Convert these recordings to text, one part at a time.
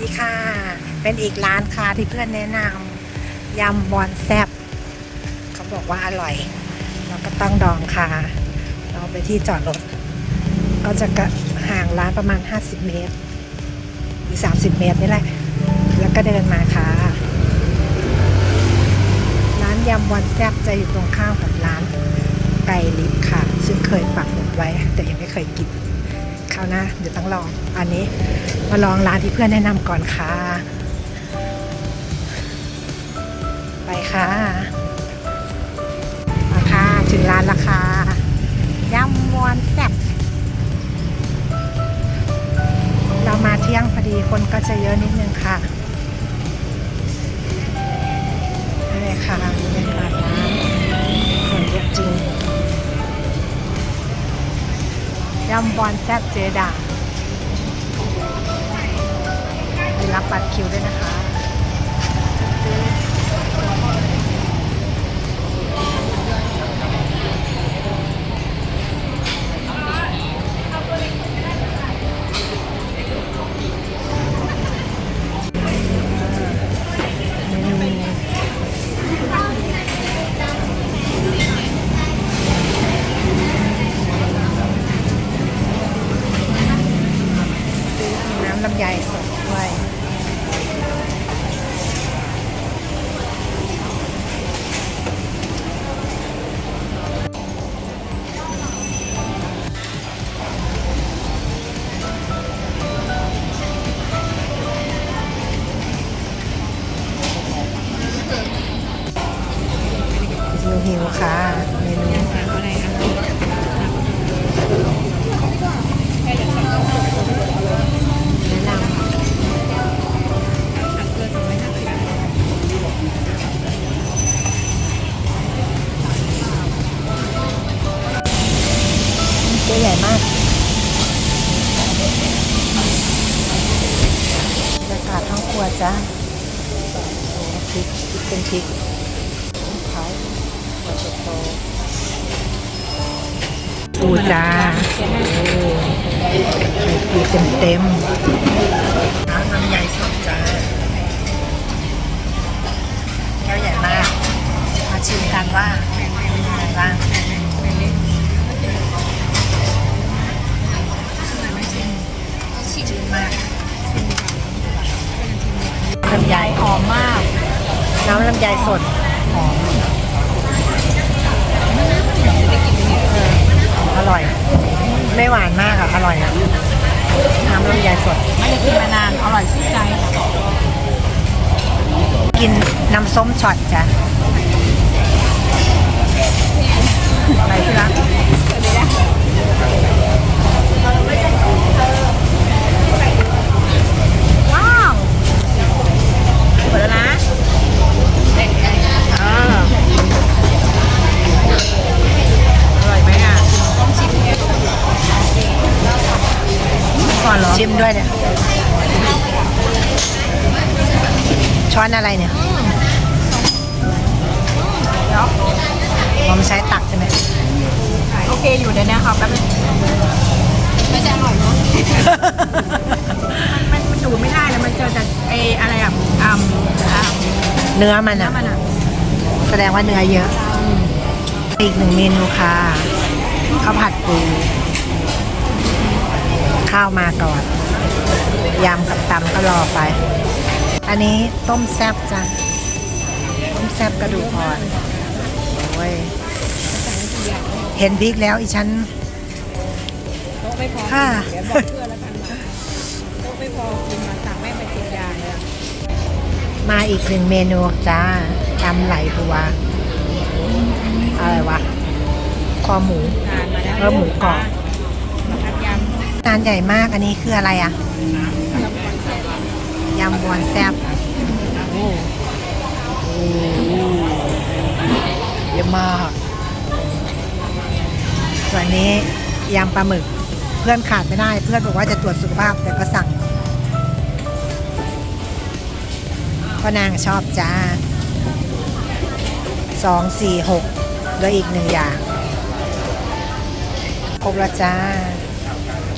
ดีค่ะ เป็นอีกร้านค่ะที่เพื่อนแนะนำยำบอนแซบเขาบอกว่าอร่อย เราก็ต้องดองค่ะ เราไปที่จอดรถ ก็จะกะห่างร้านประมาณ 50 เมตร หรือ 30 เมตรนี่แหละ แล้วก็เดินมาค่ะ ร้านยำบอนแซบจะอยู่ตรงข้ามกับร้านไก่ลิฟค่ะ ซึ่งเคยปักหมุดไว้ แต่ยังไม่เคยกิน คราวหน้าเดี๋ยวต้องลองอันนี้มาลองร้านที่เพื่อนแนะนำก่อนค่ะ ไปค่ะมาค่ะถึงร้านและค่ะยำมวนแซ่บเรามาเที่ยงพอดีคนก็จะเยอะนิดนึงค่ะนี่เลยค่ะบรรยากาศร้านคนเยอะจริง ยำบอนแซ่บเจดาไปรับบัตรคิวด้วยนะคะ ลำไยสดด้วยหิวค่ะเมนูแจ้าพริกพริกเป็นพริกเขาหัวโตปูจ้าโอ้ปูเต็มเต็มน้ำน้ำใหญ่สดจ้าแก้วใหญ่มาก มาชิมกันว่าเป็นยังไงบ้าง ลำไยหอมมาก น้ำลำไยสดหอมเอออร่อย ไม่หวานมากอะ อร่อยอะ น้ำลำไยสด ไม่ได้กินมานาน อร่อยชื่นใจค่ะกินน้ำส้มช็อตจ้ะอะไรที่รัก ว้าว เปิดแล้วนะเอออร่อยไหมอะต้องชิมก่อนเหรอชิมด้วยเนี่ย ช้อนอะไรเนี่ยเนาะผมใช้ตักใช่ไหมโอเคอยู่เดี๋ยวนะครับแป๊บนึงไม่จะอร่อยเนาะมันมันดูไม่ได้เลยมันเจอแต่ไออะไรอะ อ่าอ่าเนื้อมันน้ำอะมันอะแสดงว่าเนื้อเยอะ อีกหนึ่งเมนูค่ะข้าวผัดปู ข้าวมาก่อนยำกับตำก็รอไป อันนี้ต้มแซบจ้ะต้มแซบกระดูกอ่อนโอ้ยเห็นพริกแล้วอีฉัน โต๊ะไม่พอค่ะ เดี๋ยวบอกเพื่อนแล้วกันว่าโต๊ะไม่พอคุณมาสั่งแม่ไปกินยาเลยอะ มาอีกหนึ่งเมนูจ้าตำไหลบัวอะไรวะ คอหมูทานมาแล้วเออหมูกรอบมาทัดยำจานใหญ่มากอันนี้คืออะไรอะ ยำบอนแซ่บยำบวนแซบโอ้โหเยอะมาก ส่วนนี้ยำปลาหมึก เพื่อนขาดไม่ได้ เพื่อนบอกว่าจะตรวจสุขภาพแต่ก็สั่ง ก็นางชอบจ้าสองสี่หกเหลืออีกหนึ่งอย่าง ครบแล้วจ้า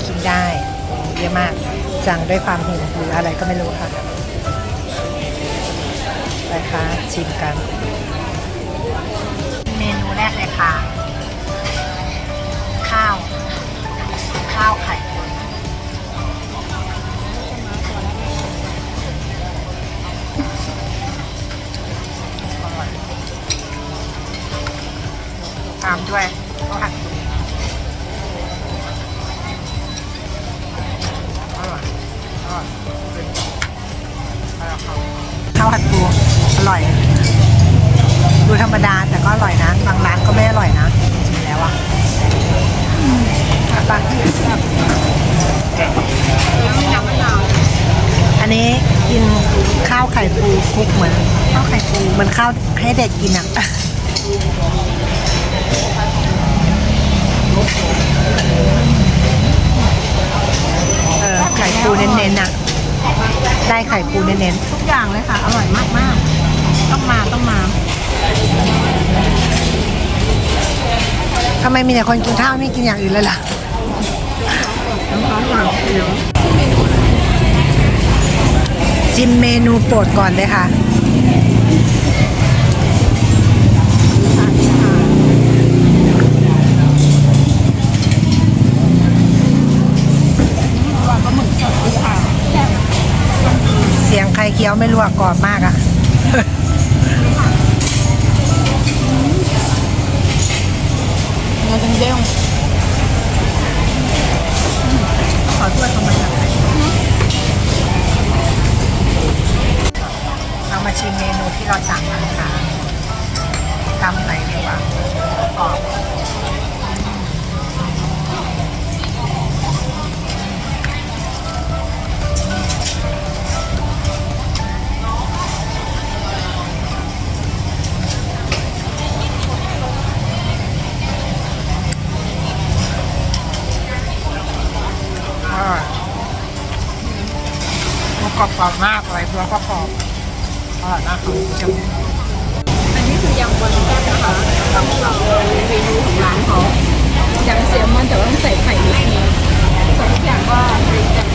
กินได้เยอะมากอจังด้วยความหิวหรืออะไรก็ไม่รู้ค่ะ ไปค่ะ ชิมกัน เมนูแรกเลยค่ะ ข้าวผัดปูอร่อย ดูธรรมดาแต่ก็อร่อยนะ บางร้านก็ไม่อร่อยนะจริงๆแล้วอะบางที่แบบอันนี้กินข้าวไข่ปูคลุกเหมือนข้าวไข่ปูเหมือนข้าวให้เด็กกินอะเออไข่ปูเน้นๆอะได้ไข่ปูเน้นๆทุกอย่างเลยค่ะ อร่อยมากมากๆ ต้องมาต้องมาทำไมมีแต่คนกินข้าวไม่กินอย่างอื่นเลยล่ะน้ำร้อนหวานเขียวชิมเมนูโปรดก่อนเลยค่ะ เสียงใครเคี้ยวไม่รู้อะกรอบมากอะเนื้อเด้ง ๆมากเลยเพื่อก็กรอบอร่อยมากค่ะจมูกอันนี้คือยำบอลแซ่บนะคะต้องเราเมนูของร้านเขายำแซลมอนแต่ว่าต้องใส่ไข่นิดนึงส่วนทุกอย่างก็ดีจัง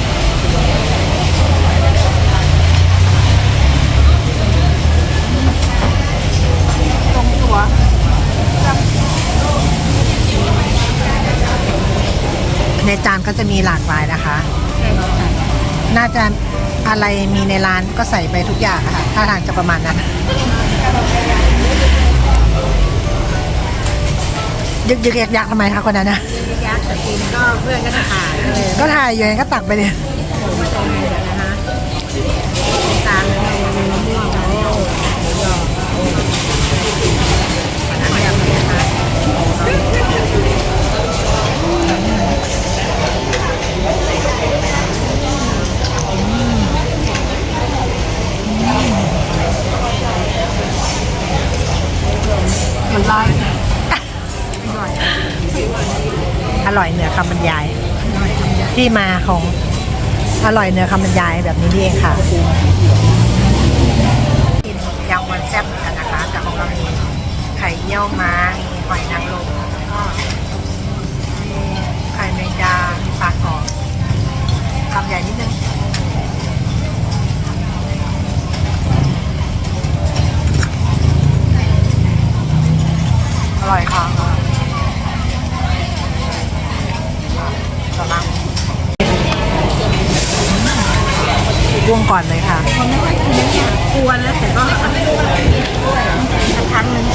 ตรงตัวในจานก็จะมีหลากหลายนะคะ จะอะไรมีในร้านก็ใส่ไปทุกอย่างอะค่ะถ้าทางจะประมาณนั้นยึกยึกยักยักทำไมคะคนนั้นนะยักษ์แต่กินก็เพื่อนก็จะถ่ายเลยก็ถ่ายอยู่ไงก็ตักไปเลยไม่ใจเย็นนะคะตามในมะม่วงแล้วก็อันนั้นยำเลยนะคะมันไล่อร่อย อร่อยเหนือคำบรรยาย ที่มาของอร่อยเนื้อคำบรรยายแบบนี้นี่เองค่ะกินยำวันแซ่บกันนะคะแต่ของเรามีไข่เยี่ยวม้ามีหอยนางรมแล้วก็มีไข่แมงดามีปลากรอบคำใหญ่นิดนึงอร่อยค่ะ วงก่อนเลยค่ะเขาไม่ค่อยกินเนี่ยกวนแล้วแต่ก็สักครั้งหนึง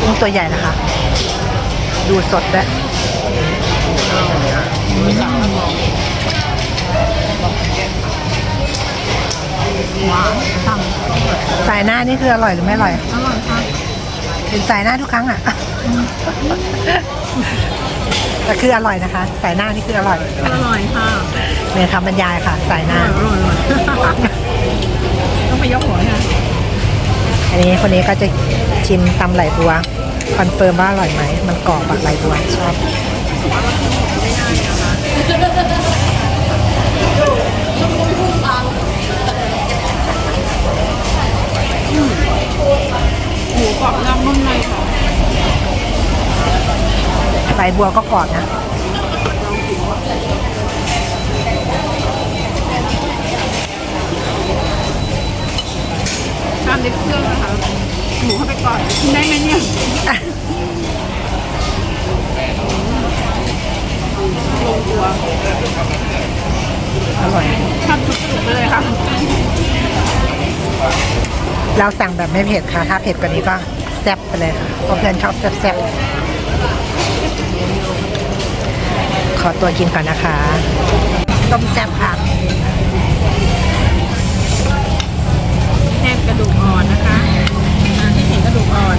กุ้งตัวใหญ่นะคะ ดูสดด้วยสายหน้านี่คืออร่อยหรือไม่อร่อย อร่อยค่ะเป็นสายหน้าทุกครั้งอะ แต่คืออร่อยนะคะ สายหน้านี่คืออร่อยอร่อยค่ะเมย์คำบรรยายค่ะ สายหอน้าร่อยอร่อยอร่อยต้องไปยกหัวค่ะอันนี้คนนี้ก็จะชิมตำไหลบัวคอนเฟิร์มว่าอร่อยไหม มันกรอบแบบไหลบัวชอบหมูกรอบน อกนุ่มในค่ะบัวก็กรอบนะตามเด็กเครื่องนะคะหมูเข้าไปก่อนกินได้ไหมเนี่ยลงตัวอร่อยชอบสุดๆไปเลยค่ะ เราสั่งแบบไม่เผ็ดค่ะ ถ้าเผ็ดกว่านี้ก็แซ่บไปเลยค่ะเพราะเพื่อนชอบแซ่บๆ ขอตัวกินก่อนนะคะต้มแซ่บค่ะแทบกระดูกอ่อนนะคะอ่าที่เห็นกระดูกอ่อน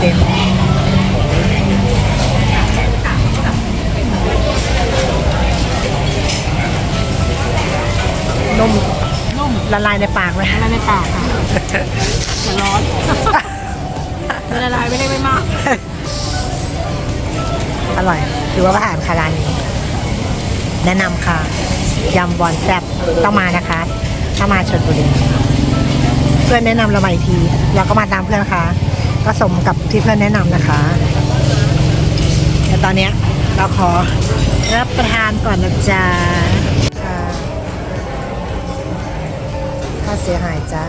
เต็มๆนุ่มนุ่มละลายในปากไหมละลายในปากค่ะอย่าร้อนมันละลายไม่ได้ไม่มาก อร่อยถือว่าอาหารคาร้านนี้แนะนำค่ะยำบอนแซบต้องมานะคะถ้ามาชนบุรีเพื่อนแนะนำเรามาอีกที เราก็มาตามเพื่อนค่ะ ก็สมกับที่เพื่อนแนะนำนะคะแต่ตอนเนี้ยเราขอรับประทานก่อนนะจ๊ะค่ะค่าเสียหายจ้ะ